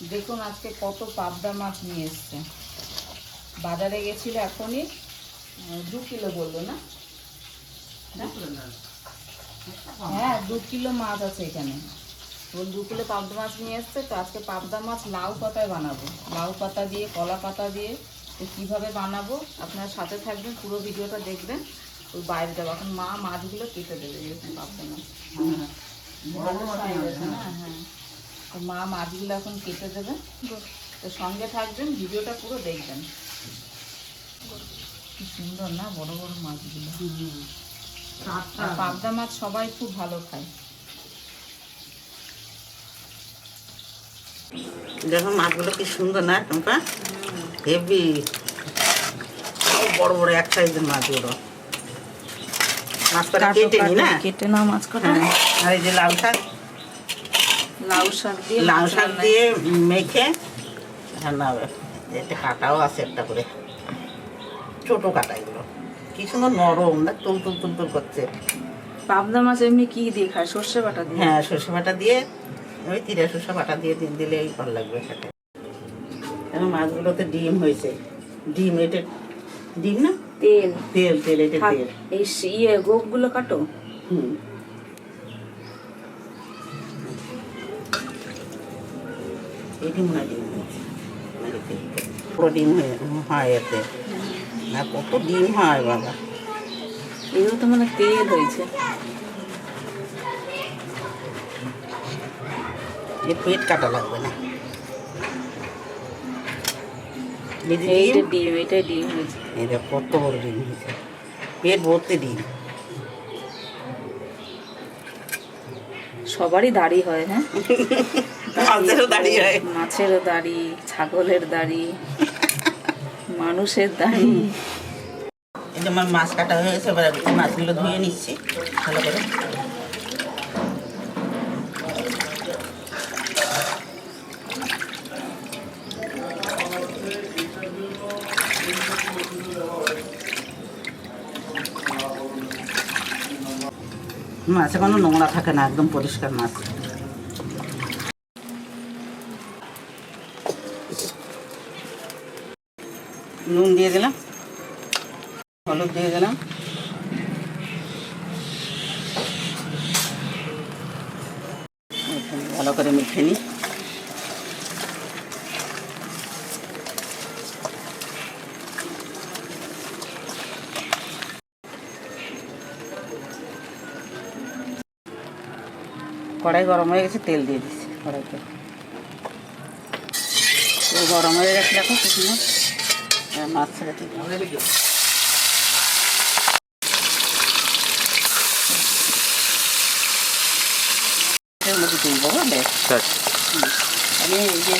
দেখুন আজকে কত পাবদা মাছ নিয়ে এসছে। বাজারে গেছিল এখনই? দু কিলো বলল না? হ্যাঁ দু কিলো মাছ আছে এখানে। তো দু কিলো পাবদা মাছ নিয়ে এসছে তো আজকে পাবদা মাছ লাউ পাতায় বানাবো। লাউ পাতা দিয়ে কলা পাতা দিয়ে তো কীভাবে বানাবো? আপনার সাথে থাকবেন পুরো ভিডিওটা দেখবেন। ওই বাইরে যাব। এখন মা মাছগুলো কেটে দেবে পাবদা মাছ। হ্যাঁ হ্যাঁ। তো মা মাছগুলো এখন কেটে দেবে। তো সঙ্গে থাকবেন ভিডিওটা পুরো দেখবেন। কি সুন্দর না বড় বড় মাছগুলো। পাবদা মাছ। সবাই খুব ভালো খায়। দেখো মাছগুলো কি সুন্দর না টুম্পা? হেভি বড় বড় এক সাইজের মাছগুলো মাছ কটা কেটে নি না? কেটে নাও মাছ কাটা। হ্যাঁ। আর এই যে লাউ শাক? লাউ শাক দিয়ে লাউ শাক দিয়ে মেখে রান্না হবে এতে কাটাও আছে একটা করে। ছোট কাটা এগুলো। কি সুন্দর নরম না তুল তুল তুল তুল করছে। পাবদা মাছ এমনি কি দিয়ে খায়? সর্ষে বাটা দিয়ে? হ্যাঁ সর্ষে বাটা দিয়ে ওই তিরা সর্ষে বাটা দিয়ে দিন দিলেই ভালো লাগবে সেটা এখন মাছগুলোতে ডিম হয়েছে। ডিম এটা ডিম না? তেল। তেল তেল এটা তেল। এই ইয়ে গোপগুলো কাটো? হুম। এটি মনে ডিম হয়েছে মানে পুরো ডিম হয়ে হয় এতে না কত ডিম হয় বাবা এগুলো তো মানে তেল হয়েছে এ পেট কাটা লাগবে না এইটা ডিম, এইটাই ডিম হয়েছে দেখ কত বড় ডিম হয়েছে পেট ভর্তি ডিম সবারই দাড়ি হয় হ্যাঁ? মাছেরও হয়। দাড়ি ছাগলের দাড়ি মানুষের দাড়ি। এটা আমার মাছ কাটা হয়ে গেছে এবার মাছগুলো ধুয়ে নিচ্ছি ভালো করে। মাছে কোনো নোংরা থাকে না, একদম পরিষ্কার মাছ। নুন দিয়ে দিলাম, হলুদ দিয়ে দিলাম। ভালো করে মিঠে নিই। কড়াই গরম হয়ে গেছে তেল দিয়ে দিচ্ছি কড়াইতে। তেল গরম হয়ে গেছে দেখো এবার মাছ ছেড়ে দিই তুলবো বুঝলে আমি এই যে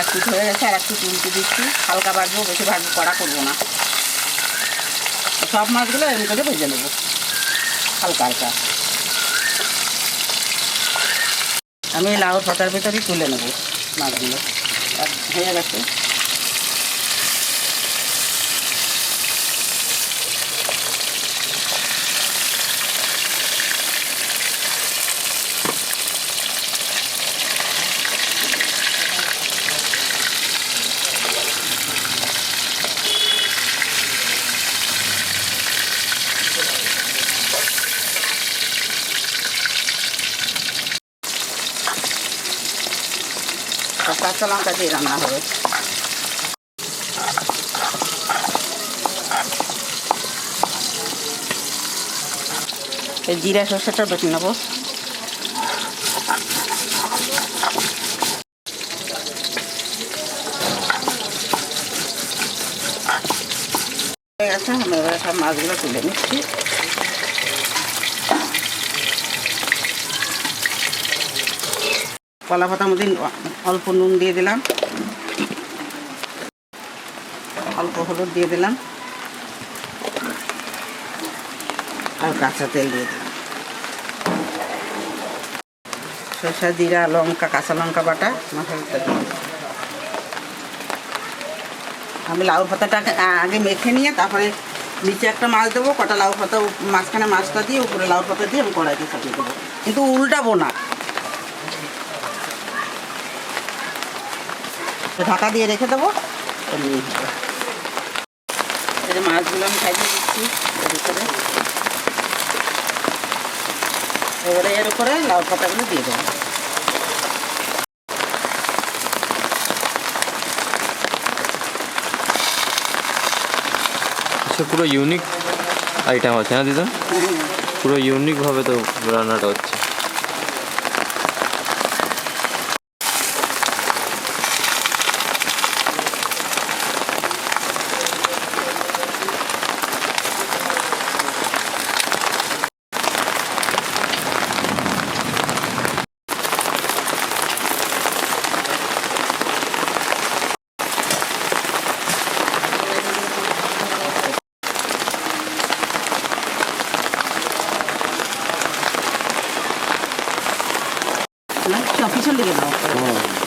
এক ফুট হয়ে গেছে আর একটু তুলতে দিচ্ছি। হালকা ভাজবো বেশি ভাজবো কড়া করব না। সব মাছগুলো এমনি করে ভেজে নেব। হালকা হালকা। আমি লাউ ছটার ভিতরেই তুলে নেব মাছগুলো। হয়ে গেছে। কাঁচা লঙ্কা দিয়ে রান্না হবে। এই জিরা সর্ষেটা বেটে নেব। আমি মাছগুলো তুলে নিচ্ছি। কলা পাতার মধ্যে অল্প নুন দিয়ে দিলাম। অল্প হলুদ দিয়ে দিলাম। আর কাঁচা তেল দিয়ে দিলাম। সরষা, জিরা, লঙ্কা, কাঁচা লঙ্কা বাটা মশলাটা দিয়ে আমি লাউ পাতাটা আগে- মেখে নিয়ে তারপরে নিচে একটা মাছ দেবো, কটা লাউ পাতা, মাঝখানে মাছটা দিয়ে, উপরে লাউ পাতা দিয়ে আমি কড়াইতে চাপিয়ে দেবো। কিন্তু উল্টাবো না। তো ঢাকা দিয়ে রেখে দেবো। এমনি। মাছগুলো আমি খাইতে দিচ্ছি এর এবারে এর উপরে লাউ পাতাগুলো দিয়ে দেবো। আচ্ছা পুরো ইউনিক আইটেম আছে না দিদা? পুরো ইউনিকভাবে তো রান্নাটা হচ্ছে। 힘들 게.